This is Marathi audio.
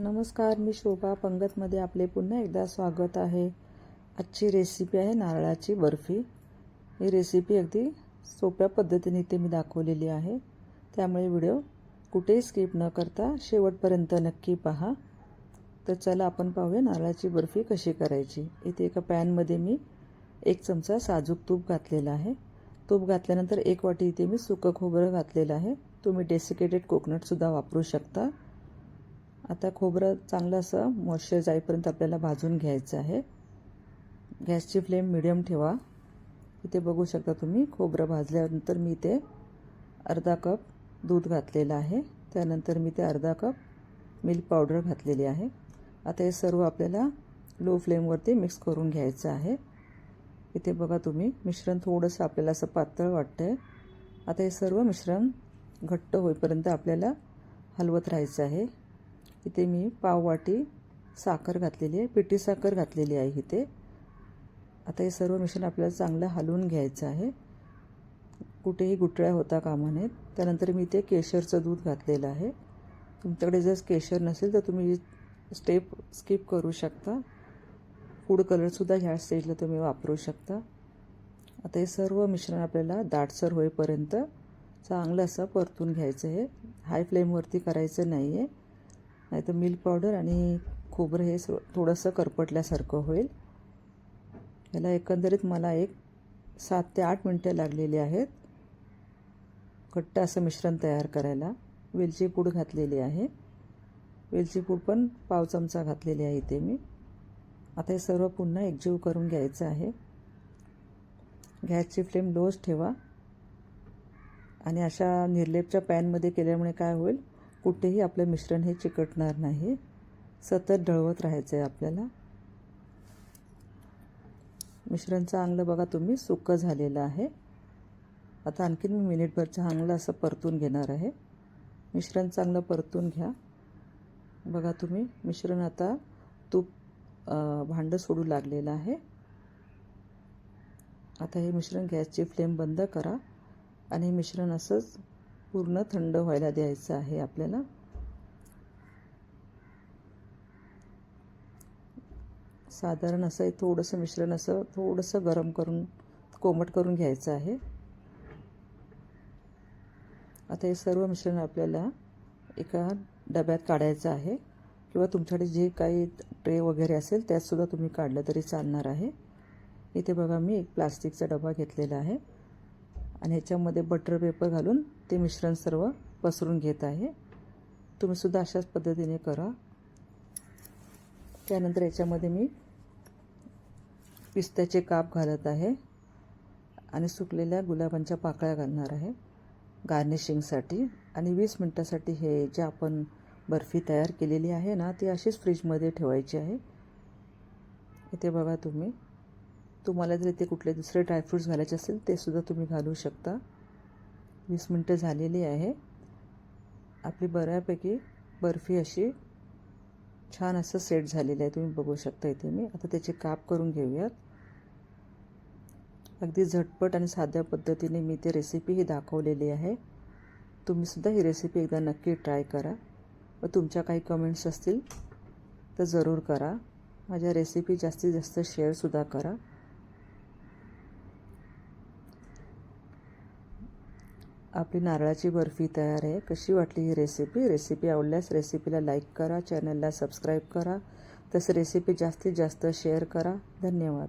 नमस्कार मी शोभा. पंगतमध्ये आपले पुन्हा एकदा स्वागत आहे. आजची रेसिपी आहे नारळाची बर्फी. ही रेसिपी अगदी सोप्या पद्धतीने इथे मी दाखवलेली आहे. त्यामुळे व्हिडिओ कुठेही स्किप न करता शेवटपर्यंत नक्की पहा. तर चला आपण पाहूया नारळाची बर्फी कशी करायची. इथे एका पॅनमध्ये मी एक चमचा साजूक तूप घातलेला आहे. तूप घातल्यानंतर एक वाटी इथे मी सुकं खोबरं घातलेलं आहे. तुम्ही डेसिकेटेड कोकोनटसुद्धा वापरू शकता. आता खोबरं चांगलं असं मॉइश्चर जाईपर्यंत आपल्याला भाजून घ्यायचं आहे. गॅसची फ्लेम मिडियम ठेवा. इथे बघू शकता तुम्ही खोबरं भाजल्यानंतर मी ते अर्धा कप दूध घातलेलं आहे. त्यानंतर मी ते अर्धा कप मिल्क पावडर घातलेली आहे. आता हे सर्व आपल्याला लो फ्लेमवरती मिक्स करून घ्यायचं आहे. इथे बघा तुम्ही मिश्रण थोडंसं आपल्याला असं पातळ वाटतं आहे आता हे सर्व मिश्रण घट्ट होईपर्यंत आपल्याला हलवत राहायचं आहे. इथे मी पाववाटी साखर घातलेली आहे पिठी साखर घातलेली आहे इथे. आता हे सर्व मिश्रण आपल्याला चांगलं हलवून घ्यायचं आहे. कुठेही गुटळ्या होता कामा नयेत. त्यानंतर मी इथे केशरचं दूध घातलेलं आहे. तुमच्याकडे जर केशर नसेल तर तुम्ही स्टेप स्किप करू शकता. फूड कलरसुद्धा ह्या स्टेजला तुम्ही वापरू शकता. आता हे सर्व मिश्रण आपल्याला दाटसर होईपर्यंत चांगलं असं परतून घ्यायचं आहे. हाय फ्लेमवरती करायचं नाही आहे नाही तर मिल्क पावडर आणि खोबरं हे थोडंसं करपटल्यासारखं होईल. याला एकंदरीत मला एक सात ते आठ मिनटं लागलेली आहेत. घट्ट असं मिश्रण तयार करायला. वेलची पूड घातलेली आहे. वेलची पूड पण पाव चमचा घातलेली आहे इथे मी. आता हे सर्व पुन्हा एकजीव करून घ्यायचं आहे. गॅसची फ्लेम लोच ठेवा. आणि अशा निर्लेपच्या पॅनमध्ये केल्यामुळे काय होईल? कुठेही आपलं मिश्रण हे चिकटणार नाही. सतत ढळवत राहायचं आहे आपल्याला. मिश्रण चांगलं बघा तुम्ही सुकं झालेलं आहे. आता आणखीन मी मिनिटभर चांगलं असं परतून घेणार आहे. मिश्रण चांगलं परतून घ्या. बघा तुम्ही मिश्रण आता तूप भांडं सोडू लागलेलं आहे. आता हे मिश्रण गॅसची फ्लेम बंद करा आणि मिश्रण असंच पूर्ण थंड व्हायला द्यायचं आहे आपल्याला. साधारण असं हे थोडंसं मिश्रण असं थोडंसं गरम करून कोमट करून घ्यायचं आहे. आता हे सर्व मिश्रण आपल्याला एका डब्यात काढायचं आहे किंवा तुमच्याकडे जे काही ट्रे वगैरे असेल त्यातसुद्धा तुम्ही काढलं तरी चालणार आहे. इथे बघा मी एक प्लास्टिकचा डबा घेतलेला आहे. आणि ह्याच्यामध्ये बटर पेपर घालून ते मिश्रण सर्व पसरून घेत आहे. तुम्हीसुद्धा अशाच पद्धतीने करा. त्यानंतर याच्यामध्ये मी पिस्त्याचे काप घालत आहे आणि सुकलेल्या गुलाबांच्या पाकळ्या घालणार आहे गार्निशिंगसाठी आणि वीस मिनटासाठी हे जे आपण बर्फी तयार केलेली आहे ना ती अशीच फ्रीजमध्ये ठेवायची आहे. इथे बघा तुम्ही. तुम्हाला जर इथे कुठले दुसरे ड्रायफ्रूट्स घालायचे असेल ते सुद्धा तुम्ही घालू शकता. वीस मिनटं झालेली आहे. आपली बऱ्यापैकी बर्फी अशी छान असं सेट झालेलं आहे. तुम्ही बघू शकता इथे मी. आता त्याचे काप करून घेऊयात. अगदी झटपट आणि साध्या पद्धतीने मी ते रेसिपी ही दाखवलेली आहे. तुम्हीसुद्धा ही रेसिपी एकदा नक्की ट्राय करा. व तुमच्या काही कमेंट्स असतील तर जरूर करा. माझ्या रेसिपी जास्तीत जास्त शेअरसुद्धा करा. आपली नारळाची बर्फी तयार आहे. कशी वाटली ही रेसिपी रेसिपी आवडल्यास रेसिपीला लाईक करा चॅनलला सबस्क्राईब करा. तसं रेसिपी जास्तीत जास्त शेअर करा. धन्यवाद.